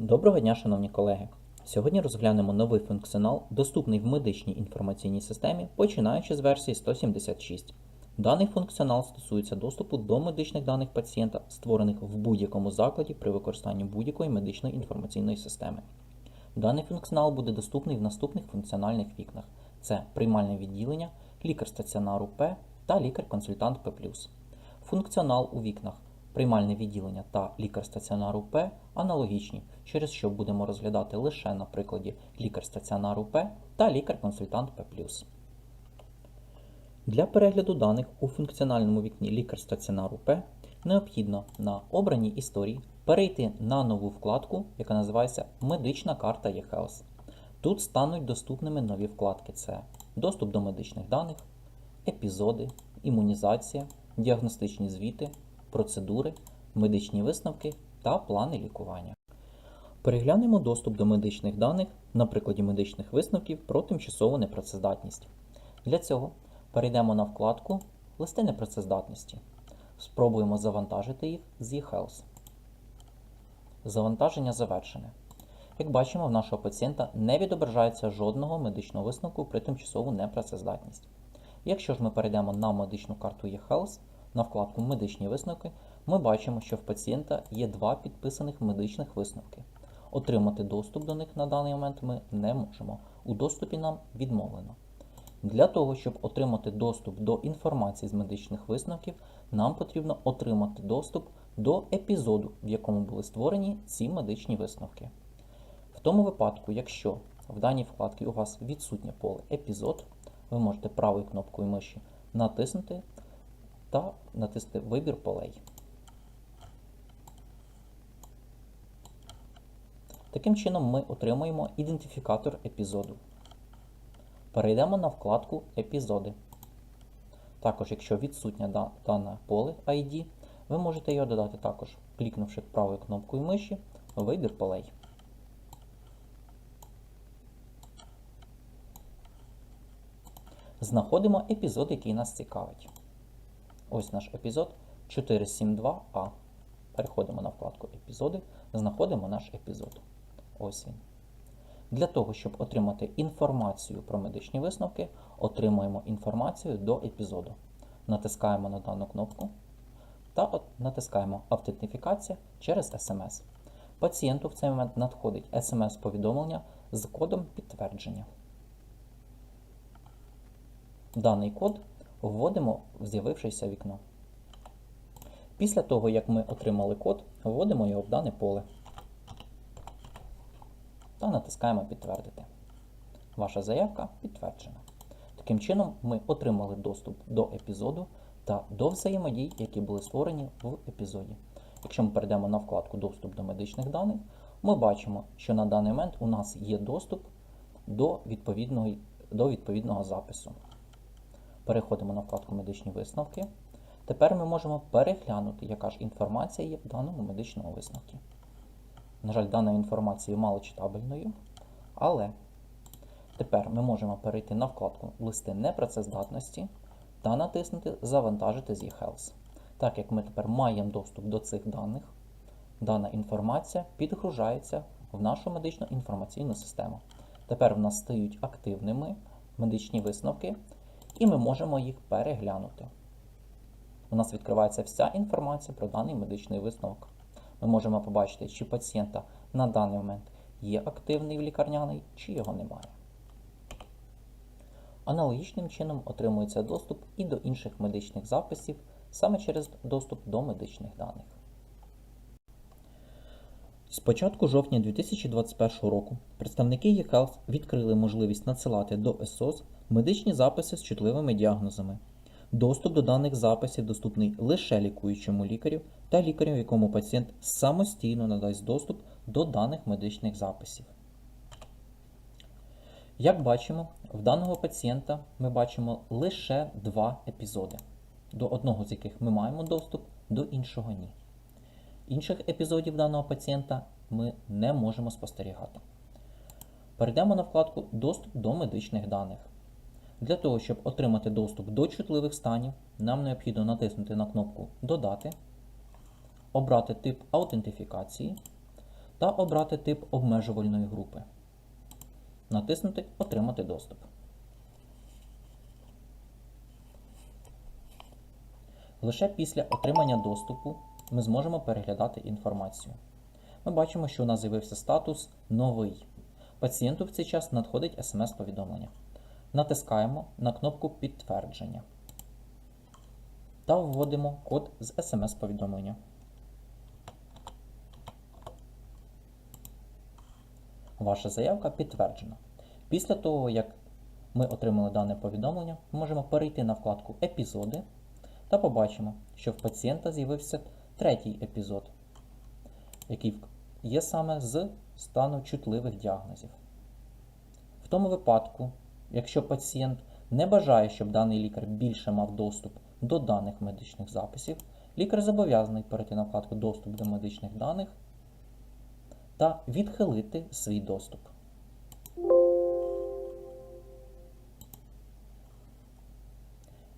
Доброго дня, шановні колеги! Сьогодні розглянемо новий функціонал, доступний в медичній інформаційній системі, починаючи з версії 176. Даний функціонал стосується доступу до медичних даних пацієнта, створених в будь-якому закладі при використанні будь-якої медичної інформаційної системи. Даний функціонал буде доступний в наступних функціональних вікнах: це приймальне відділення, лікар стаціонару П та лікар-консультант П. Функціонал у вікнах приймальне відділення та лікар стаціонару П аналогічні, через що будемо розглядати лише на прикладі лікар стаціонару П та лікар-консультант П. Для перегляду даних у функціональному вікні лікар стаціонару П необхідно на обраній історії перейти на нову вкладку, яка називається Медична карта eHealth. Тут стануть доступними нові вкладки: це доступ до медичних даних, епізоди, імунізація, діагностичні звіти, процедури, медичні висновки та плани лікування. Переглянемо доступ до медичних даних на прикладі медичних висновків про тимчасову непрацездатність. Для цього перейдемо на вкладку Листи непрацездатності. Спробуємо завантажити їх з eHealth. Завантаження завершене. Як бачимо, в нашого пацієнта не відображається жодного медичного висновку при тимчасову непрацездатність. Якщо ж ми перейдемо на медичну карту eHealth, на вкладку Медичні висновки, ми бачимо, що в пацієнта є два підписаних медичних висновки. Отримати доступ до них на даний момент ми не можемо. У доступі нам відмовлено. Для того, щоб отримати доступ до інформації з медичних висновків, нам потрібно отримати доступ до епізоду, в якому були створені ці медичні висновки. В тому випадку, якщо в даній вкладці у вас відсутнє поле епізод, ви можете правою кнопкою миші натиснути та натиснути Вибір полей. Таким чином ми отримуємо ідентифікатор епізоду. Перейдемо на вкладку Епізоди. Також, якщо відсутнє дане поле ID, ви можете його додати також, клікнувши правою кнопкою миші Вибір полей. Знаходимо епізод, який нас цікавить. Ось наш епізод 472А. Переходимо на вкладку Епізоди, знаходимо наш епізод. Ось він. Для того, щоб отримати інформацію про медичні висновки, отримуємо інформацію до епізоду. Натискаємо на дану кнопку та от натискаємо Автентифікація через SMS. Пацієнту в цей момент надходить SMS-повідомлення з кодом підтвердження. Даний код вводимо в з'явившеся вікно. Після того, як ми отримали код, вводимо його в дане поле та натискаємо Підтвердити. Ваша заявка підтверджена. Таким чином, ми отримали доступ до епізоду та до взаємодій, які були створені в епізоді. Якщо ми перейдемо на вкладку Доступ до медичних даних, ми бачимо, що на даний момент у нас є доступ до відповідного, до відповідного запису. Переходимо на вкладку Медичні висновки. Тепер ми можемо переглянути, яка ж інформація є в даному медичному висновку. На жаль, дана інформація є малочитабельною, але тепер ми можемо перейти на вкладку Листи непрацездатності та натиснути Завантажити з eHealth. Так як ми тепер маємо доступ до цих даних, дана інформація підгружається в нашу медичну інформаційну систему. Тепер в нас стають активними медичні висновки, і ми можемо їх переглянути. У нас відкривається вся інформація про даний медичний висновок. Ми можемо побачити, чи пацієнта на даний момент є активний в лікарняний, чи його немає. Аналогічним чином отримується доступ і до інших медичних записів саме через доступ до медичних даних. З початку жовтня 2021 року представники eHealth відкрили можливість надсилати до СОС медичні записи з чутливими діагнозами. Доступ до даних записів доступний лише лікуючому лікарю та лікарю, якому пацієнт самостійно надасть доступ до даних медичних записів. Як бачимо, в даного пацієнта ми бачимо лише два епізоди, до одного з яких ми маємо доступ, до іншого ні. Інших епізодів даного пацієнта ми не можемо спостерігати. Перейдемо на вкладку Доступ до медичних даних. Для того, щоб отримати доступ до чутливих станів, нам необхідно натиснути на кнопку Додати, обрати тип аутентифікації та обрати тип обмежувальної групи. Натиснути Отримати доступ. Лише після отримання доступу ми зможемо переглядати інформацію. Ми бачимо, що у нас з'явився статус Новий. Пацієнту в цей час надходить смс-повідомлення. Натискаємо на кнопку Підтвердження та вводимо код з смс-повідомлення. Ваша заявка підтверджена. Після того, як ми отримали дане повідомлення, ми можемо перейти на вкладку Епізоди та побачимо, що в пацієнта з'явився третій епізод, який є саме з стану чутливих діагнозів. В тому випадку, якщо пацієнт не бажає, щоб даний лікар більше мав доступ до даних медичних записів, лікар зобов'язаний перейти на вкладку Доступ до медичних даних та відхилити свій доступ.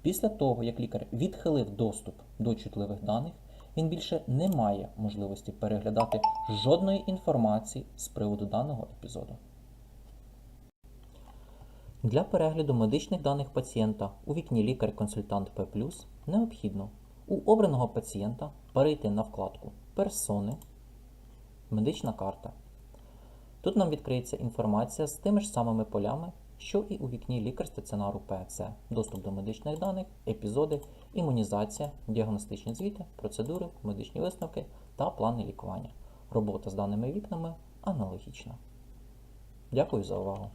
Після того, як лікар відхилив доступ до чутливих даних, він більше не має можливості переглядати жодної інформації з приводу даного епізоду. Для перегляду медичних даних пацієнта у вікні Лікар-консультант П необхідно у обраного пацієнта перейти на вкладку Персони, Медична карта. Тут нам відкриється інформація з тими ж самими полями, що і у вікні лікар стаціонару ПЦ, доступ до медичних даних, епізоди, імунізація, діагностичні звіти, процедури, медичні висновки та плани лікування. Робота з даними вікнами аналогічна. Дякую за увагу!